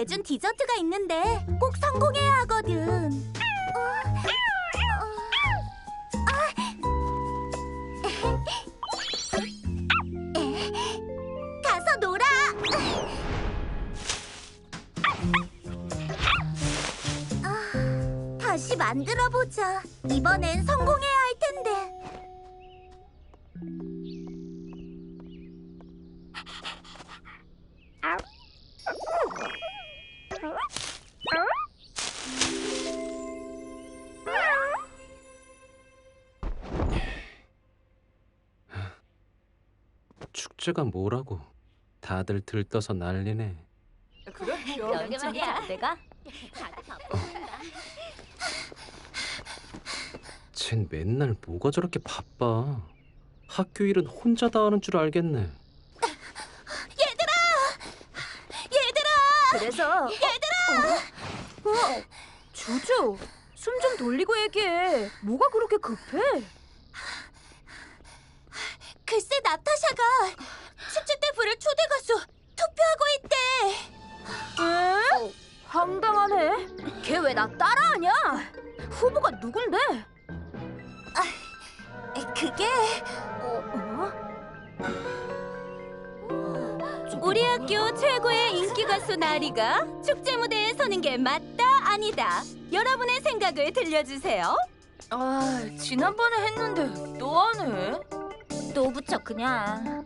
내준 디저트가 있는데 꼭 성공해야 하거든. 어, 아. 가서 놀아. 아, 다시 만들어 보자. 이번엔 성공해야 할 텐데. 축제가 뭐라고? 다들 들떠서 난리네. 여기 말이야. 내가 쟨 맨날 뭐가 저렇게 바빠? 학교 일은 혼자 다 하는 줄 알겠네. 그래서 얘들아. 어, 주주, 숨 좀 돌리고 얘기해. 뭐가 그렇게 급해? 누군데? 그게 우리 학교 최고의 인기 가수 나리가 축제 무대에 서는 게 맞다 아니다. 여러분의 생각을 들려주세요. 아, 지난번에 했는데 또 하네. 또 붙여 그냥.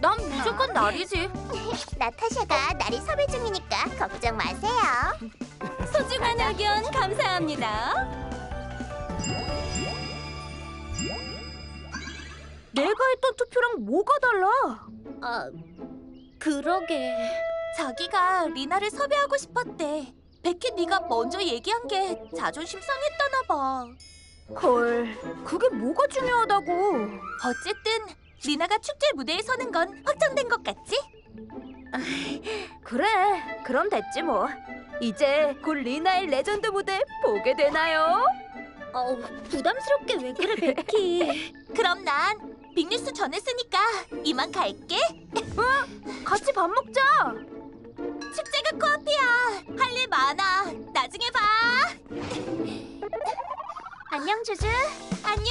난 무조건 날이지. 나타샤가 나리 섭외 중이니까 걱정 마세요. 소중한 의견 감사합니다. 내가 했던 투표랑 뭐가 달라? 아, 그러게. 자기가 리나를 섭외하고 싶었대. 베키 네가 먼저 얘기한 게 자존심 상했다나 봐. 헐, 그게 뭐가 중요하다고? 어쨌든 리나가 축제 무대에 서는 건 확정된 것 같지? 그래, 그럼 됐지 뭐. 이제 곧 리나의 레전드 무대 보게 되나요? 어, 부담스럽게 왜 그래, 베키? 그럼 난 빅뉴스 전했으니까 이만 갈게. 같이 밥 먹자. 축제가 코앞이야. 할 일 많아. 나중에 봐. 안녕, 주주. 안녕.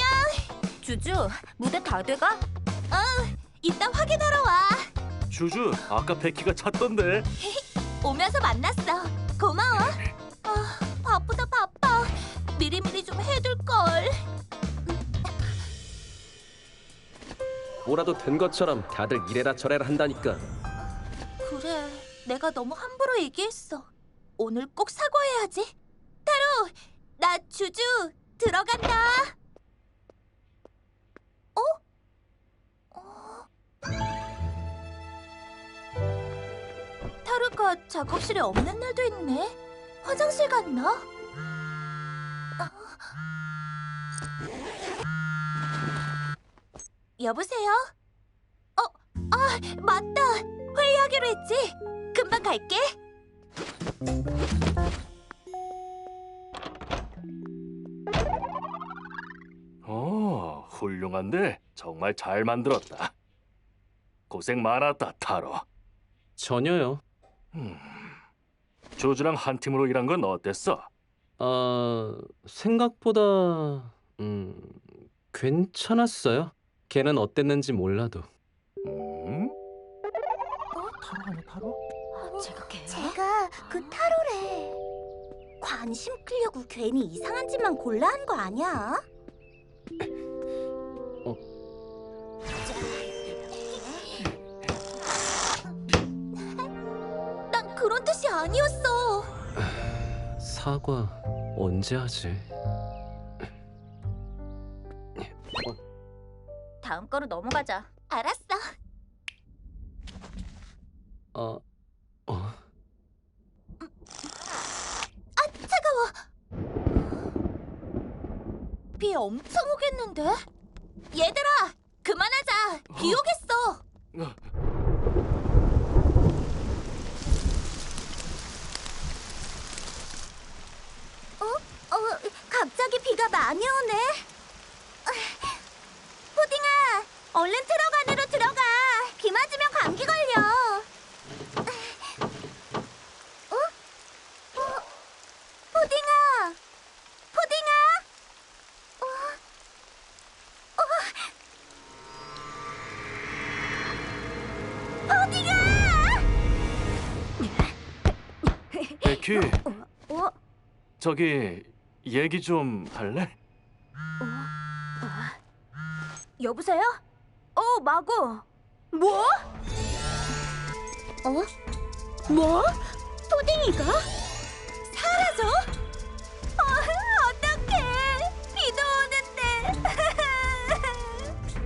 주주, 무대 다 돼가? 어, 이따 확인하러 와. 주주, 아까 베키가 찾던데. 오면서 만났어. 고마워. 아, 바쁘다 바빠. 미리미리 좀 해둘 걸. 뭐라도 된 것처럼 다들 이래라 저래라 한다니까. 그래, 내가 너무 함부로 얘기했어. 오늘 꼭 사과해야지. 타로, 나 주주 들어간다. 타루가 작업실에 없는 날도 있네. 화장실 갔나? 어? 여보세요? 어, 아, 맞다. 회의하기로 했지. 금방 갈게. 어, 훌륭한데 정말 잘 만들었다. 고생 많았다, 타로. 전혀요. 주주랑 한 팀으로 일한 건 어땠어? 아 생각보다 음 괜찮았어요. 걔는 어땠는지 몰라도. 음? 타로 아니야, 타로? 제가 걔? 제가 그 타로래. 관심 끌려고 괜히 이상한 짓만 골라 한 거 아니야? 그런 뜻이 아니었어. 사과 언제 하지? 다음 거로 넘어가자. 알았어. 어, 어. 차가워. 비 엄청 오겠는데? 얘들아, 그만하자. 비 오겠어. 어? 갑자기 비가 많이 오네. 아, 푸딩아, 얼른 트럭 안으로 들어가. 비 맞으면 감기 걸려. 아, 어? 어? 푸딩아, 푸딩아. 어? 어? 푸딩아! 네, 베키, 어, 어? 저기 얘기 좀 할래? 여보세요? 어, 마고. 뭐? 어? 뭐? 푸딩이가? 사라져? 어, 어떡해. 비도 오는데.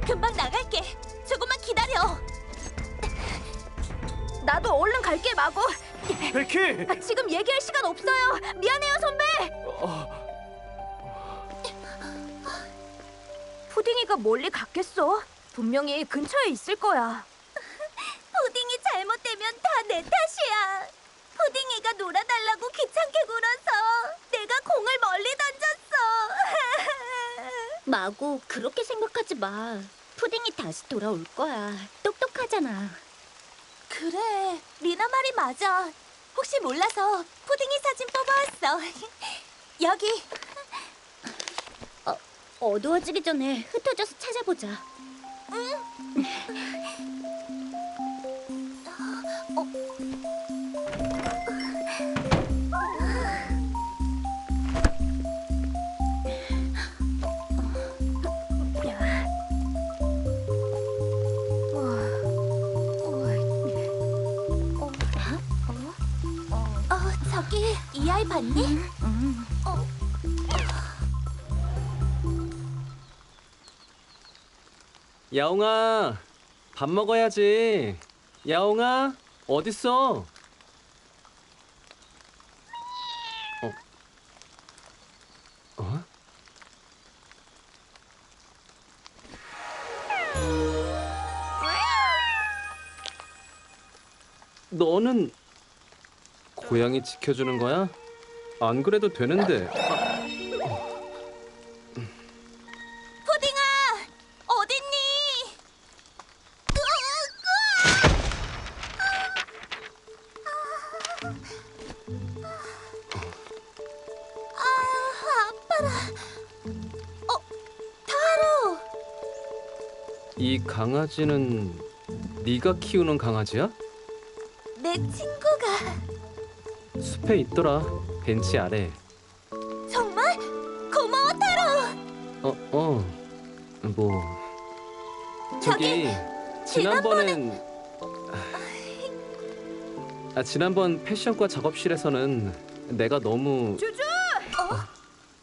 금방 나갈게. 조금만 기다려. 나도 얼른 갈게, 마고. 베키! 아, 지금 얘기할 시간 없어요. 미안해요, 선배. 어, 푸딩이가 멀리 갔겠어. 분명히 근처에 있을 거야. 푸딩이 잘못되면 다 내 탓이야. 푸딩이가 놀아달라고 귀찮게 굴어서 내가 공을 멀리 던졌어. 마고 그렇게 생각하지 마. 푸딩이 다시 돌아올 거야. 똑똑하잖아. 그래, 리나 말이 맞아. 혹시 몰라서 푸딩이 사진 뽑아왔어. 여기. 어두워지기 전에 흩어져서 찾아보자. 어, 저기 이 아이 봤니? 야옹아, 밥 먹어야지. 야옹아, 어딨어? 어? 어? 너는 고양이 지켜주는 거야? 안 그래도 되는데. 아, 이 강아지는 네가 키우는 강아지야? 내 친구가 숲에 있더라. 벤치 아래. 정말 고마워 타로. 어, 어. 뭐 저기 지난번엔 아 지난번 패션과 작업실에서는 내가 너무 주주!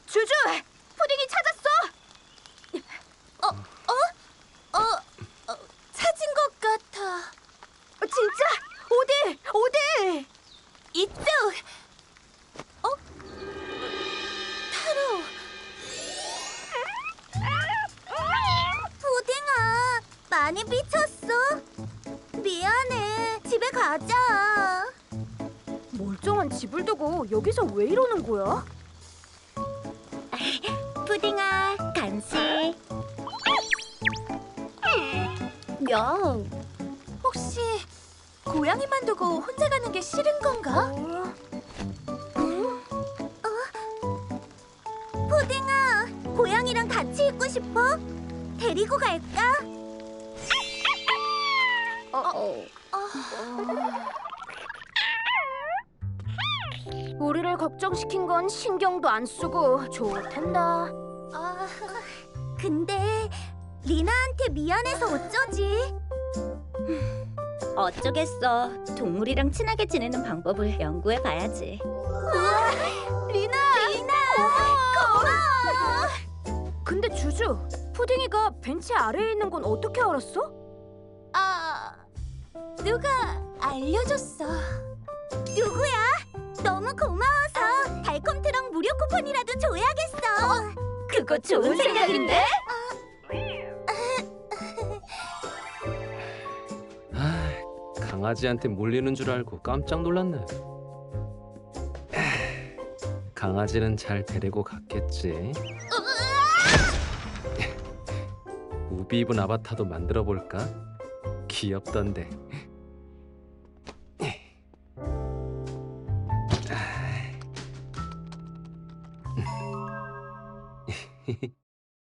주주! 푸딩이 많이 삐쳤어? 미안해. 집에 가자. 멀쩡한 집을 두고 여기서 왜 이러는 거야? 푸딩아, 간식. 야, 혹시 고양이만 두고 혼자 가는 게 싫은 건가? 푸딩아, 고양이랑 같이 있고 싶어? 데리고 갈까? 어, 우리를 걱정시킨 건 신경도 안 쓰고 좋단다. 아, 근데 리나한테 미안해서 어쩌지? 어쩌겠어. 동물이랑 친하게 지내는 방법을 연구해 봐야지. 리나! 리나! 고마워! 근데 주주, 푸딩이가 벤치 아래에 있는 건 어떻게 알았어? 아, 누가 알려줬어. 누구야? 너무 고마워서 달콤 트럭 무료 쿠폰이라도 줘야겠어. 그거 좋은 생각인데? 아, 강아지한테 몰리는 줄 알고 깜짝 놀랐네. 강아지는 잘 데리고 갔겠지. 우비 입은 아바타도 만들어 볼까? 귀엽던데.